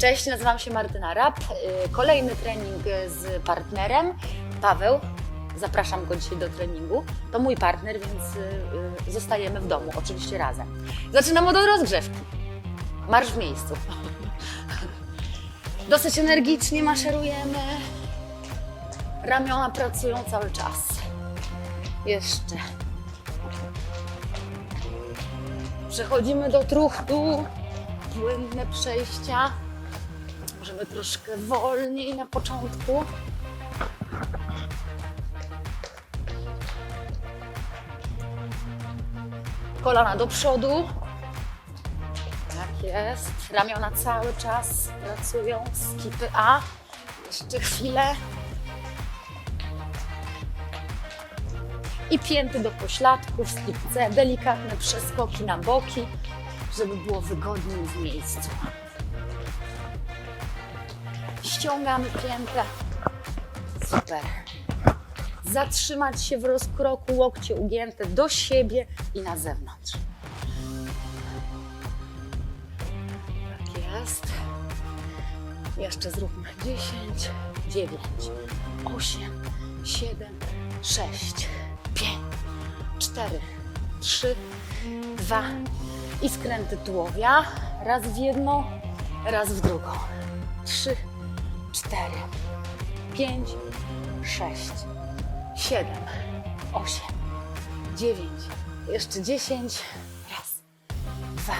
Cześć, nazywam się Martyna Rap. Y, Kolejny trening z partnerem. Paweł, zapraszam go dzisiaj do treningu. To mój partner, więc y, y, zostajemy w domu, oczywiście razem. Zaczynamy od rozgrzewki. Marsz w miejscu. Dosyć energicznie maszerujemy. Ramiona pracują cały czas. Jeszcze. Przechodzimy do truchtu. Płynne przejścia. Troszkę wolniej na początku. Kolana do przodu. Tak jest. Ramiona cały czas pracują. Skipy A. Jeszcze chwilę. I pięty do pośladków, skip C. Delikatne przeskoki na boki, żeby było wygodniej w miejscu. Ściągamy piętę. Super. Zatrzymać się w rozkroku, łokcie ugięte do siebie i na zewnątrz. Tak jest. Jeszcze zróbmy 10, 9, 8, 7, 6, 5, 4, 3, 2 i skręty tułowia. Raz w jedną, raz w drugą. 3, 4, 5, 6, 7, 8, 9, jeszcze 10. Raz, dwa,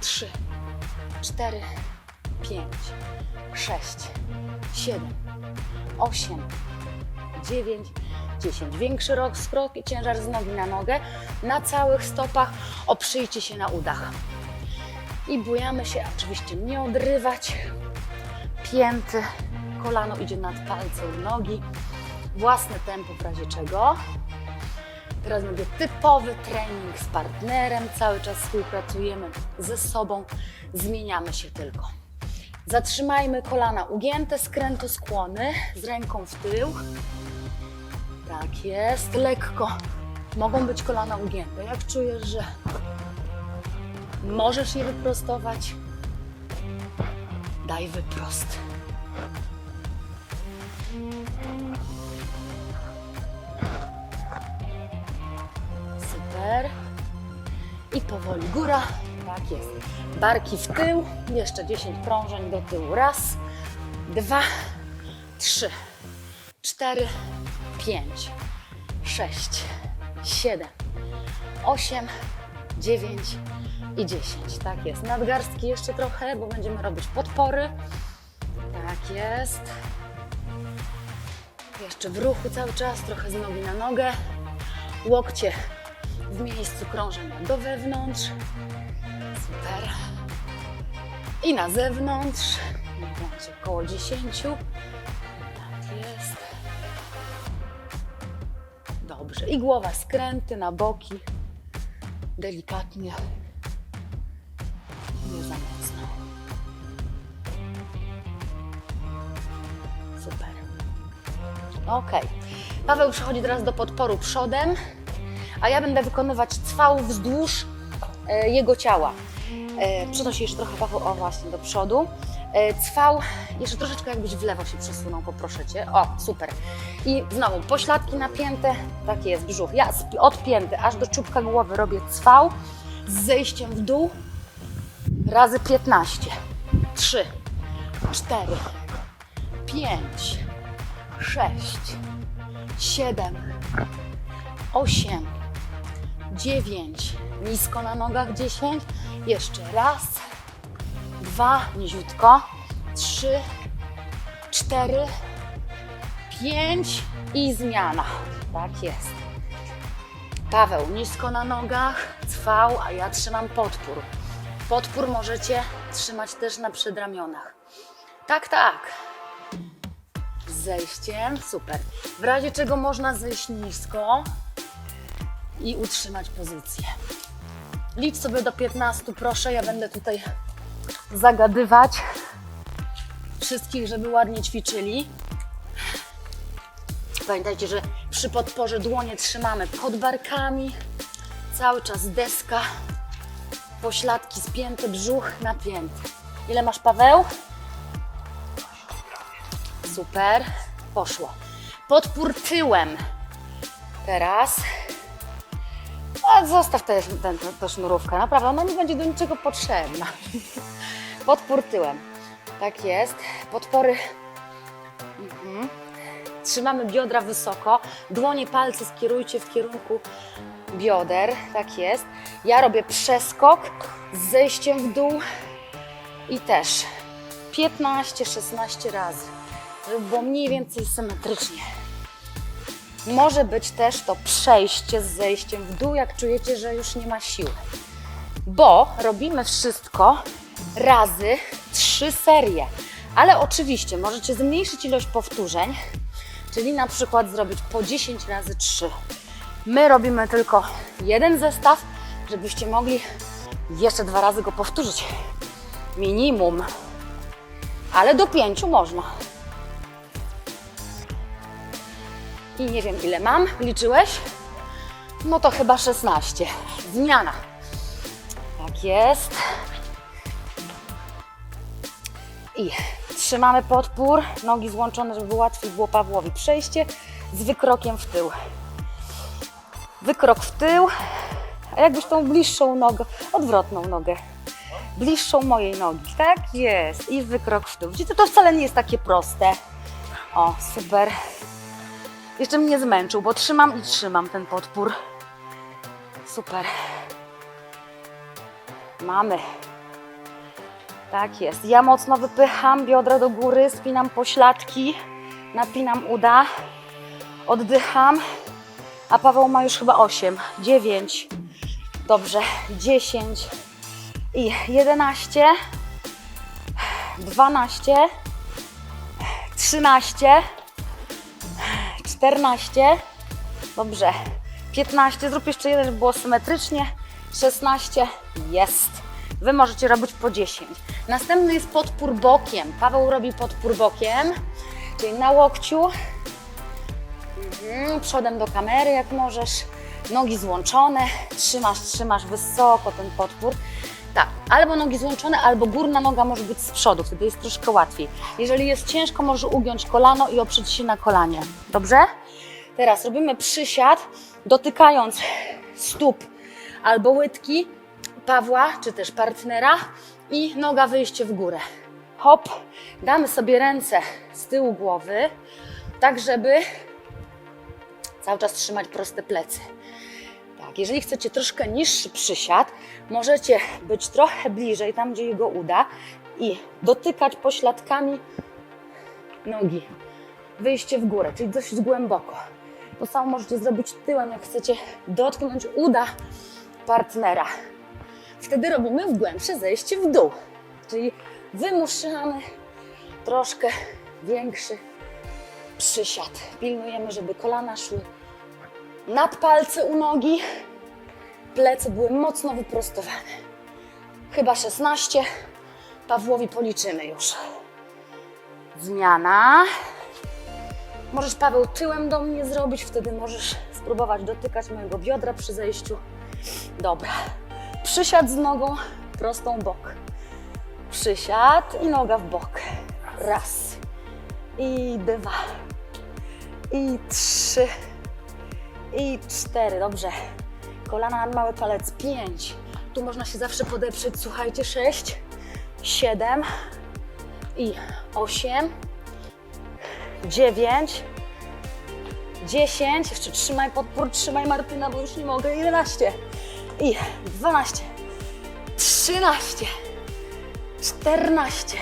trzy, cztery, pięć, sześć, siedem, osiem, dziewięć, dziesięć. Większy rozkrok i ciężar z nogi na nogę. Na całych stopach oprzyjcie się na udach. I bujamy się, oczywiście nie odrywać. Pięty, kolano idzie nad palcem nogi. Własne tempo w razie czego. Teraz będzie typowy trening z partnerem. Cały czas współpracujemy ze sobą. Zmieniamy się tylko. Zatrzymajmy kolana ugięte, skręto skłony z ręką w tył. Tak jest, lekko. Mogą być kolana ugięte. Jak czujesz, że możesz je wyprostować, daj wyprost. Super. I powoli góra. Tak jest. Barki w tył. Jeszcze 10 krążeń do tyłu. Raz, dwa, trzy, cztery, pięć, sześć, siedem, osiem, dziewięć i dziesięć. Tak jest. Nadgarstki jeszcze trochę, bo będziemy robić podpory. Tak jest. Jeszcze w ruchu cały czas, trochę z nogi na nogę. Łokcie w miejscu krążenia do wewnątrz. Super. I na zewnątrz. Będzie około 10. Tak jest. Dobrze. I głowa skręty na boki. Delikatnie. Super. Ok. Paweł przechodzi teraz do podporu przodem, a ja będę wykonywać cwał wzdłuż e, jego ciała. E, przenosi jeszcze trochę Paweł, o właśnie, do przodu. E, cwał, jeszcze troszeczkę jakbyś w lewo się przesunął, poproszę Cię. O, super. I znowu pośladki napięte, tak jest, brzuch. Ja sp- od pięty aż do czubka głowy robię cwał z zejściem w dół razy 15. 3, 4, 5, 6, 7, 8, 9, nisko na nogach 10, jeszcze raz, dwa, niziutko, trzy, cztery, pięć i zmiana. Tak jest. Paweł nisko na nogach, cwał, a ja trzymam podpór. Podpór możecie trzymać też na przedramionach. Tak, tak zejściem. Super. W razie czego można zejść nisko i utrzymać pozycję. Licz sobie do 15, proszę. Ja będę tutaj zagadywać wszystkich, żeby ładnie ćwiczyli. Pamiętajcie, że przy podporze dłonie trzymamy pod barkami. Cały czas deska, pośladki spięte, brzuch napięty. Ile masz, Paweł? Super. Poszło. Podpór tyłem. Teraz. A zostaw tę tę- tę- tę sznurówkę. Naprawdę, ona nie będzie do niczego potrzebna. Podpór tyłem. Tak jest. Podpory. Mhm. Trzymamy biodra wysoko. Dłonie, palce skierujcie w kierunku bioder. Tak jest. Ja robię przeskok z zejściem w dół i też 15-16 razy, było mniej więcej symetrycznie. Może być też to przejście z zejściem w dół, jak czujecie, że już nie ma siły. Bo robimy wszystko razy trzy serie. Ale oczywiście możecie zmniejszyć ilość powtórzeń, czyli na przykład zrobić po 10 razy 3. My robimy tylko jeden zestaw, żebyście mogli jeszcze dwa razy go powtórzyć. Minimum. Ale do pięciu można. I nie wiem ile mam. Liczyłeś? No to chyba 16. Zmiana. Tak jest. I trzymamy podpór, nogi złączone, żeby łatwiej było Pawłowi przejście z wykrokiem w tył. Wykrok w tył, a jakbyś tą bliższą nogę, odwrotną nogę, bliższą mojej nogi, tak jest, i wykrok w tył. Widzicie, to wcale nie jest takie proste. O, super. Jeszcze mnie zmęczył, bo trzymam i trzymam ten podpór. Super. Mamy. Tak jest. Ja mocno wypycham biodra do góry, spinam pośladki, napinam uda, oddycham. A Paweł ma już chyba 8, 9, dobrze, 10 i 11, 12, 13, 14, dobrze, 15, zrób jeszcze jeden, żeby było symetrycznie, 16, jest. Wy możecie robić po 10. Następny jest podpór bokiem. Paweł robi podpór bokiem, czyli na łokciu, Mhm, przodem do kamery jak możesz, nogi złączone, trzymasz, trzymasz wysoko ten podpór. Tak, albo nogi złączone, albo górna noga może być z przodu, wtedy jest troszkę łatwiej. Jeżeli jest ciężko, możesz ugiąć kolano i oprzeć się na kolanie. Dobrze? Teraz robimy przysiad, dotykając stóp albo łydki Pawła, czy też partnera i noga wyjście w górę. Hop, damy sobie ręce z tyłu głowy, tak żeby Cały czas trzymać proste plecy. Tak, jeżeli chcecie troszkę niższy przysiad, możecie być trochę bliżej, tam gdzie jego uda i dotykać pośladkami nogi. Wyjście w górę, czyli dość głęboko. To samo możecie zrobić tyłem, jak chcecie dotknąć uda partnera. Wtedy robimy w głębsze zejście w dół, czyli wymuszamy troszkę większy przysiad. Pilnujemy, żeby kolana szły nad palce u nogi, plecy były mocno wyprostowane. Chyba 16. Pawłowi policzymy już. Zmiana. Możesz Paweł tyłem do mnie zrobić, wtedy możesz spróbować dotykać mojego biodra przy zejściu. Dobra. Przysiad z nogą prostą bok. Przysiad i noga w bok. Raz. I dwa. I trzy. I cztery. Dobrze. Kolana nad mały palec. Pięć. Tu można się zawsze podeprzeć. Słuchajcie. Sześć. Siedem. I osiem. Dziewięć. Dziesięć. Jeszcze trzymaj podpór. Trzymaj Martyna, bo już nie mogę. Jedenaście. I dwanaście. Trzynaście. Czternaście.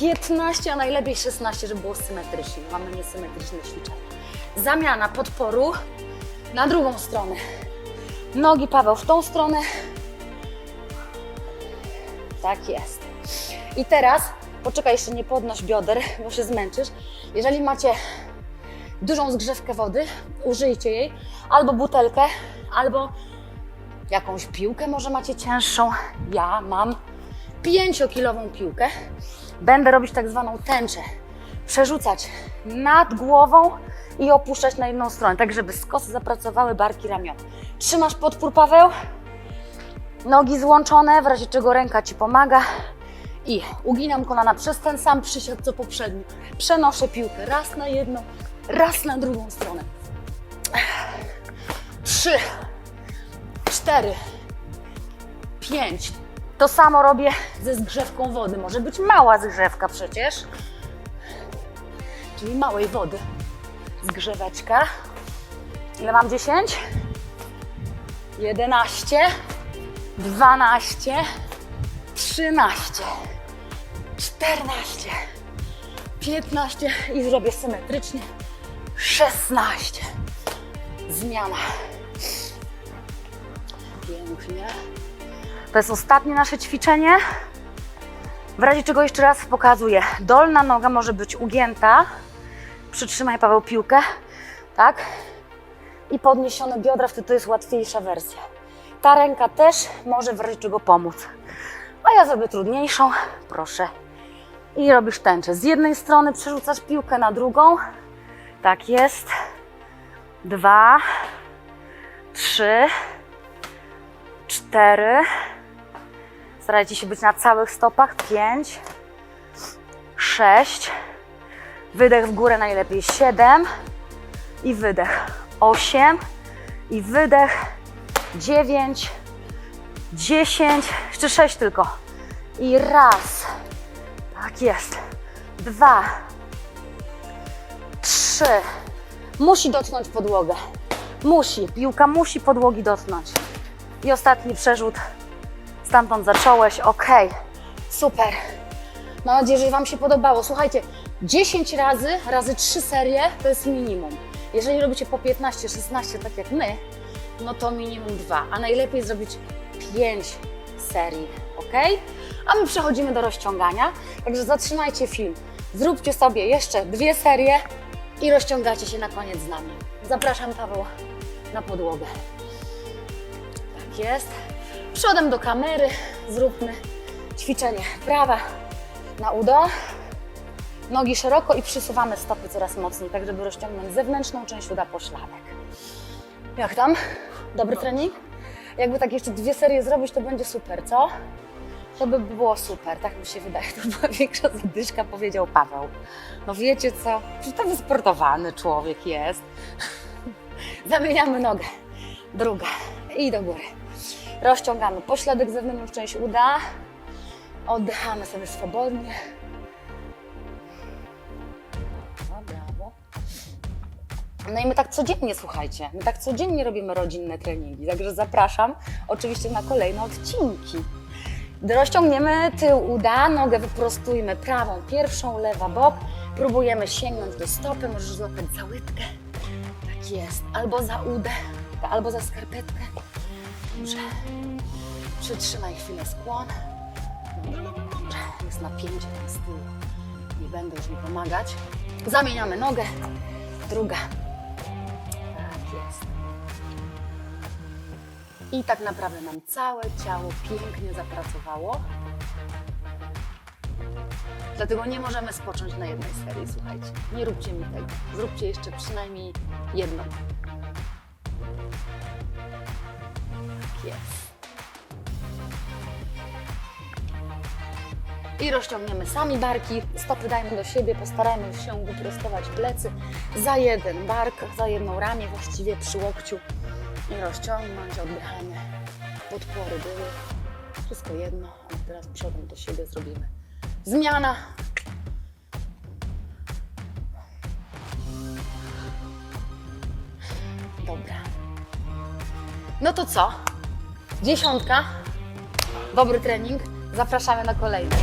15, a najlepiej 16, żeby było symetrycznie. Mamy niesymetryczne ćwiczenia. Zamiana podporu na drugą stronę. Nogi Paweł w tą stronę. Tak jest. I teraz, poczekaj, jeszcze nie podnoś bioder, bo się zmęczysz. Jeżeli macie dużą zgrzewkę wody, użyjcie jej, albo butelkę, albo jakąś piłkę może macie cięższą. Ja mam 5-kilową piłkę. Będę robić tak zwaną tęczę. Przerzucać nad głową i opuszczać na jedną stronę, tak żeby skosy zapracowały barki ramion. Trzymasz podpór, Paweł. Nogi złączone, w razie czego ręka Ci pomaga. I uginam kolana przez ten sam przysiad co poprzednio. Przenoszę piłkę raz na jedną, raz na drugą stronę. Trzy, cztery, pięć. To samo robię ze zgrzewką wody. Może być mała zgrzewka przecież. Czyli małej wody. Zgrzeweczka. Ile mam? 10? 11, 12, 13, 14, 15 i zrobię symetrycznie 16. Zmiana. Pięknie. To jest ostatnie nasze ćwiczenie. W razie czego jeszcze raz pokazuję. Dolna noga może być ugięta. Przytrzymaj Paweł piłkę. Tak? I podniesione biodra, wtedy to jest łatwiejsza wersja. Ta ręka też może w razie czego pomóc. A ja zrobię trudniejszą. Proszę. I robisz tęczę. Z jednej strony przerzucasz piłkę na drugą. Tak jest. Dwa, trzy, cztery. Starajcie się być na całych stopach. Pięć, sześć. Wydech w górę najlepiej. Siedem. I wydech. Osiem. I wydech. Dziewięć. Dziesięć. Jeszcze sześć tylko. I raz. Tak jest. Dwa. Trzy. Musi dotknąć podłogę. Musi. Piłka musi podłogi dotknąć. I ostatni przerzut. Stamtąd zacząłeś. Ok. Super. Mam nadzieję, że Wam się podobało. Słuchajcie, 10 razy, razy 3 serie to jest minimum. Jeżeli robicie po 15, 16, tak jak my, no to minimum 2, a najlepiej zrobić 5 serii, ok? A my przechodzimy do rozciągania, także zatrzymajcie film. Zróbcie sobie jeszcze dwie serie i rozciągacie się na koniec z nami. Zapraszam Paweł na podłogę. Tak jest. Przodem do kamery zróbmy ćwiczenie prawa na udo. Nogi szeroko i przysuwamy stopy coraz mocniej, tak żeby rozciągnąć zewnętrzną część uda pośladek. Jak tam? Dobry trening? Jakby tak jeszcze dwie serie zrobić, to będzie super, co? To by było super, tak mi się wydaje. To była większa zadyszka, powiedział Paweł. No wiecie co? Czy to wysportowany człowiek jest? Zamieniamy nogę. Druga. I do góry. Rozciągamy pośladek, zewnętrzną część uda. Oddychamy sobie swobodnie. No i my tak codziennie, słuchajcie, my tak codziennie robimy rodzinne treningi, także zapraszam oczywiście na kolejne odcinki. Rozciągniemy tył uda, nogę wyprostujmy prawą, pierwszą, lewa bok. Próbujemy sięgnąć do stopy, możesz złapać za łydkę. Tak jest. Albo za udę, albo za skarpetkę. Dobrze. Przytrzymaj chwilę skłon. Dobrze. Jest napięcie tam z tyłu. Nie będę już mi pomagać. Zamieniamy nogę. Druga. I tak naprawdę nam całe ciało pięknie zapracowało. Dlatego nie możemy spocząć na jednej serii, słuchajcie. Nie róbcie mi tego. Zróbcie jeszcze przynajmniej jedną. Tak jest. I rozciągniemy sami barki, stopy dajmy do siebie, postarajmy się wyprostować plecy za jeden bark, za jedną ramię właściwie przy łokciu i rozciągnąć, oddychamy. Podpory były, wszystko jedno, ale teraz przodem do siebie zrobimy. Zmiana. Dobra. No to co? Dziesiątka. Dobry trening. Zapraszamy na kolejny.